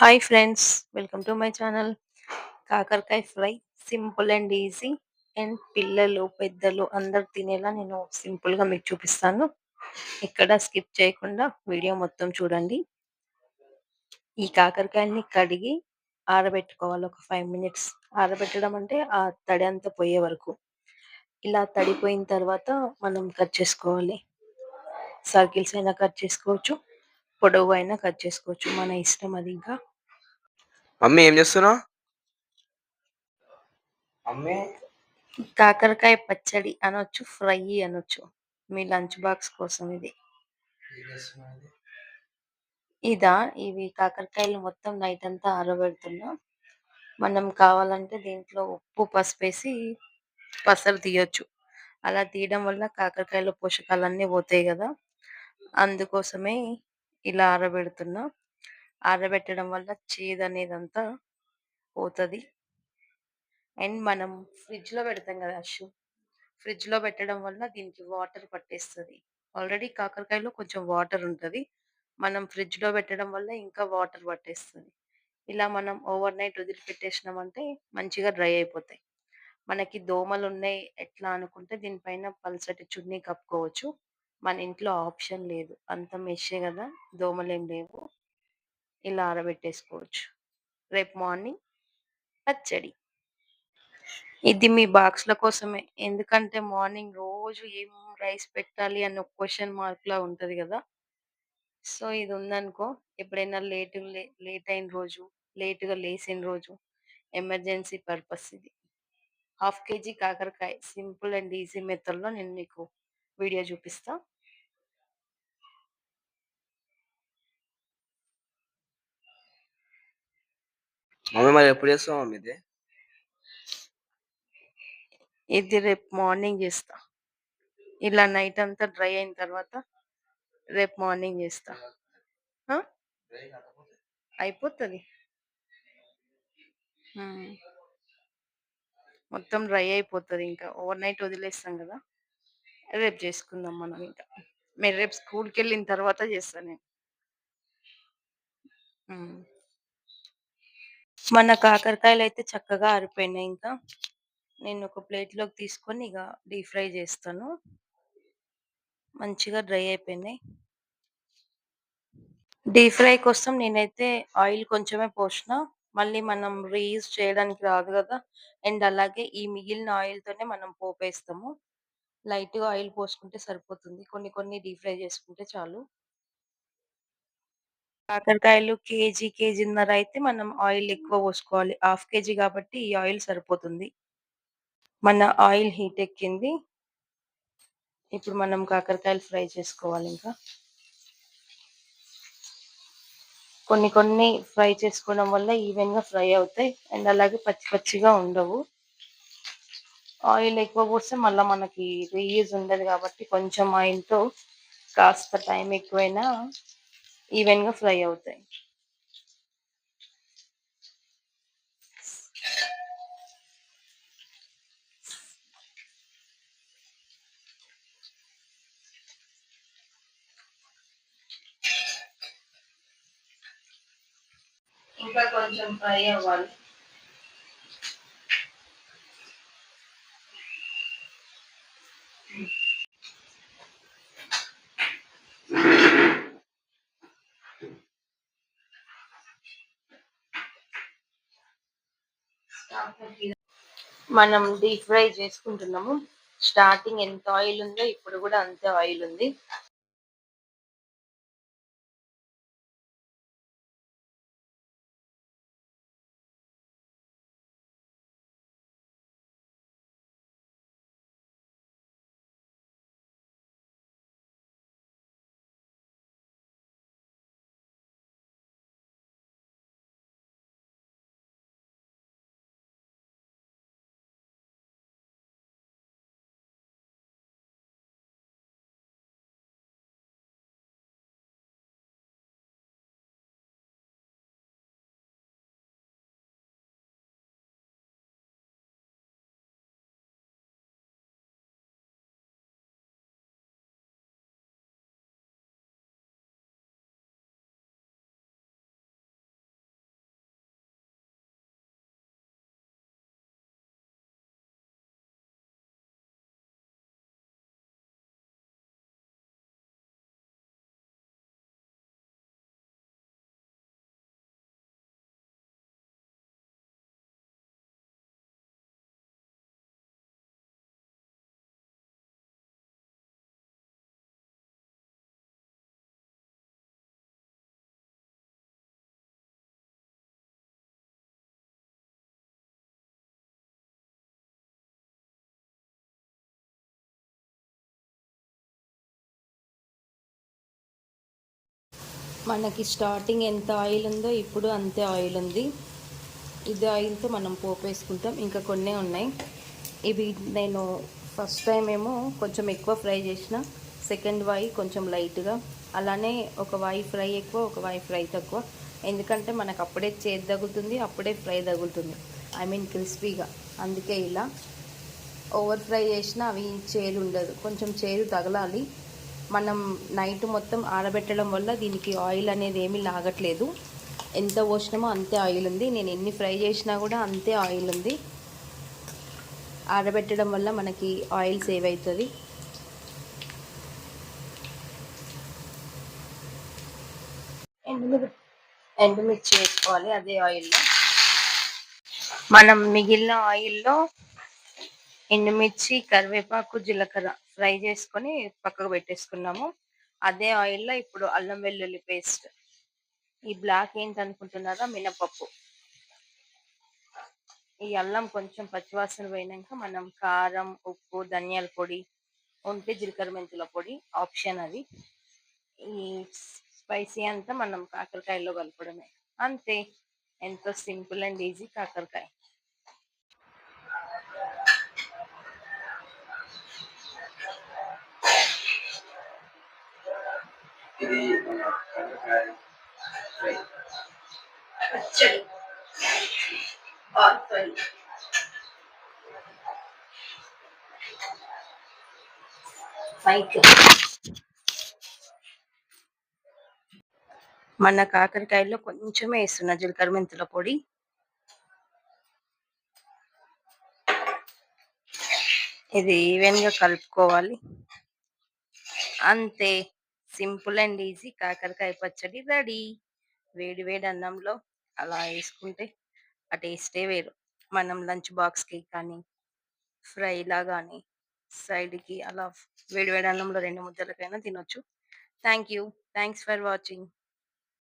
Hi friends welcome to my channel. కాకరకాయ fry simple and easy. And పిల్లలు పెద్దలు అందరు తినేలా నేను సింపుల్గా మీకు చూపిస్తాను. ఇక్కడ స్కిప్ చేయకుండా వీడియో మొత్తం చూడండి. ఈ కాకరకాయల్ని కడిగి ఆరబెట్టుకోవాలి. ఒక ఫైవ్ మినిట్స్ ఆరబెట్టడం అంటే ఆ తడి అంతా పోయే వరకు. ఇలా తడిపోయిన తర్వాత మనం కట్ చేసుకోవాలి. సర్కిల్స్ అయినా కట్ చేసుకోవచ్చు. పొడవు అయినా కట్ చేసుకోవచ్చు. మన ఇష్టం అది ఇంకా మమ్మీ ఏం చేస్తున్నావు? మమ్మీ? కాకరకాయ పచ్చడి అనొచ్చు ఫ్రై అనొచ్చు. మీ లంచ్ బాక్స్ కోసం ఇది. ఇది? ఇదా ఇవి కాకరకాయలు మొత్తం నైట్ అంతా ఆరబెడుతున్నా. మనం కావాలంటే దీంట్లో ఉప్పు పసుపు వేసి పసరు తీయొచ్చు. అలా తీయడం వల్ల కాకరకాయలో పోషకాలన్నీ పోతాయి కదా. అందుకోసమే ఇలా ఆరబెడుతున్నా. ఆరబెట్టడం వల్ల చేదు అనేది అంతా పోతుంది. అండ్ మనం ఫ్రిడ్జ్లో పెడతాం కదా అషు ఫ్రిడ్జ్లో పెట్టడం వల్ల దీనికి వాటర్ పట్టేస్తుంది. ఆల్రెడీ కాకరకాయలో కొంచెం వాటర్ ఉంటది. మనం ఫ్రిడ్జ్లో పెట్టడం వల్ల ఇంకా వాటర్ పట్టేస్తుంది. ఇలా మనం ఓవర్ నైట్ వదిలిపెట్టేసినామంటే మంచిగా డ్రై అయిపోతాయి. మనకి దోమలు ఉన్నాయి ఎట్లా అనుకుంటే దీనిపైన పల్సటి చున్నీ కప్పుకోవచ్చు. మన ఇంట్లో ఆప్షన్ లేదు. అంత మెషే కదా దోమలు ఏం లేవు. ఇలా ఆరబెట్టేసుకోవచ్చు. రేపు మార్నింగ్ పచ్చడి. ఇది మీ బాక్స్ల కోసమే. ఎందుకంటే మార్నింగ్ రోజు ఏం రైస్ పెట్టాలి అన్న క్వశ్చన్ మార్క్ లా ఉంటది కదా. సో ఇది ఉందనుకో ఎప్పుడైనా లేట్ లేట్ అయిన రోజు లేటుగా లేసిన రోజు ఎమర్జెన్సీ పర్పస్ ఇది. హాఫ్ కేజీ కాకరకాయ సింపుల్ అండ్ ఈజీ మెథడ్లో నేను మీకు వీడియో చూపిస్తా. మమ్మీ మరి ఎప్పుడు చేస్తాం మమ్మీ ఇది ఇది రేపు మార్నింగ్ చేస్తా ఇలా నైట్ అంతా డ్రై అయిన తర్వాత రేపు మార్నింగ్ చేస్తా అయిపోతుంది మొత్తం డ్రై అయిపోతుంది ఇంకా ఓవర్ నైట్ వదిలేస్తాం కదా రేపు చేసుకుందాం మనం ఇంకా మీరు రేపు స్కూల్కి వెళ్ళిన తర్వాత చేస్తాను నేను మన కాకరకాయలు అయితే చక్కగా ఆరిపోయినాయి ఇంకా. నేను ఒక ప్లేట్లోకి తీసుకొని ఇక డీప్ ఫ్రై చేస్తాను. మంచిగా డ్రై అయిపోయినాయి. డీప్ ఫ్రై కోసం నేనైతే ఆయిల్ కొంచెమే పోసిన మళ్ళీ మనం రీయూజ్ చేయడానికి రాదు కదా. అండ్ అలాగే ఈ మిగిలిన ఆయిల్ తోనే మనం పోపేస్తాము. లైట్గా ఆయిల్ పోసుకుంటే సరిపోతుంది. కొన్ని కొన్ని డీప్ ఫ్రై చేసుకుంటే చాలు. కాకరకాయలు కేజీ కేజీన్నర అయితే మనం ఆయిల్ ఎక్కువ పోసుకోవాలి. హాఫ్ కేజీ కాబట్టి ఈ ఆయిల్ సరిపోతుంది. మన ఆయిల్ హీట్ ఎక్కింది. ఇప్పుడు మనం కాకరకాయలు ఫ్రై చేసుకోవాలి ఇంకా. కొన్ని కొన్ని ఫ్రై చేసుకోవడం వల్ల ఈవెన్గా ఫ్రై అవుతాయి. అండ్ అలాగే పచ్చి పచ్చిగా ఉండవు. ఆయిల్ ఎక్కువ పోస్తే మళ్ళీ మనకి రీయూజ్ ఉండదు కాబట్టి కొంచెం ఆయిల్‌తో కాస్త టైం ఎక్కువైనా ఈవెన్గా ఫ్రై అవుతాయి. ఇంకా కొంచెం ఫ్రై అవ్వాలి. మనం డీప్ ఫ్రై చేసుకుంటున్నాము. స్టార్టింగ్ ఎంత ఆయిల్ ఉందో ఇప్పుడు కూడా అంతే ఆయిల్ ఉంది. మనకి స్టార్టింగ్ ఎంత ఆయిల్ ఉందో ఇప్పుడు అంతే ఆయిల్ ఉంది. ఇది ఆయిల్తో మనం పోపు వేసుకుంటాం ఇంకా కొన్ని ఉన్నాయి. ఇవి నేను ఫస్ట్ టైం ఏమో కొంచెం ఎక్కువ ఫ్రై చేసిన. సెకండ్ వాయి కొంచెం లైట్గా. అలానే ఒక వాయి ఫ్రై ఎక్కువ ఒక వాయి ఫ్రై తక్కువ. ఎందుకంటే మనకు అప్పుడే చేదు తగులుతుంది అప్పుడే ఫ్రై తగులుతుంది. ఐ మీన్ క్రిస్పీగా. అందుకే ఇలా ఓవర్ ఫ్రై చేసినా అవి చేదు ఉండదు. కొంచెం చేదు తగలాలి. మనం నైట్ మొత్తం ఆరబెట్టడం వల్ల దీనికి ఆయిల్ అనేది ఏమీ లాగట్లేదు. ఎంత పోసినామో అంతే ఆయిల్ ఉంది. నేను ఎన్ని ఫ్రై చేసినా కూడా అంతే ఆయిల్ ఉంది. ఆరబెట్టడం వల్ల మనకి ఆయిల్ సేవ్ అవుతుంది. ఎండుమిర్చి ఎండుమిర్చి వేసుకోవాలి అదే ఆయిల్లో. మనం మిగిలిన ఆయిల్లో ఎండుమిర్చి కరివేపాకు జీలకర్ర ఫ్రై చేసుకొని పక్కకు పెట్టేసుకున్నాము. అదే ఆయిల్లో ఇప్పుడు అల్లం వెల్లుల్లి పేస్ట్. ఈ బ్లాక్ ఏంటి అనుకుంటున్నారా మినపప్పు. ఈ అల్లం కొంచెం పచ్చివాసన పోయినాక మనం కారం ఉప్పు ధనియాల పొడి ఉంటే జీలకర్ర మెంతుల పొడి ఆప్షన్ అది. ఈ స్పైసీ అంతా మనం కాకరకాయలో కలపడమే అంతే. ఎంతో సింపుల్ అండ్ ఈజీ కాకరకాయ. ఇది మన కాకరకాయ ఫ్రై పచ్చడి మన కాకరకాయలో కొంచెమే వేస్తున్నా జీలకర్ర మెంతుల పొడి. ఇది ఈవెన్గా కలుపుకోవాలి. అంతే. Simple and easy. కాకరకాయ పచ్చడి రెడీ. వేడి వేడి అన్నంలో అలా వేసుకుంటే ఆ టేస్టే వేరు. మనం లంచ్ బాక్స్కి కానీ ఫ్రైలా కానీ సైడ్కి అలా వేడి వేడి అన్నంలో రెండు ముద్దలకైనా తినొచ్చు. Thank you thanks for watching.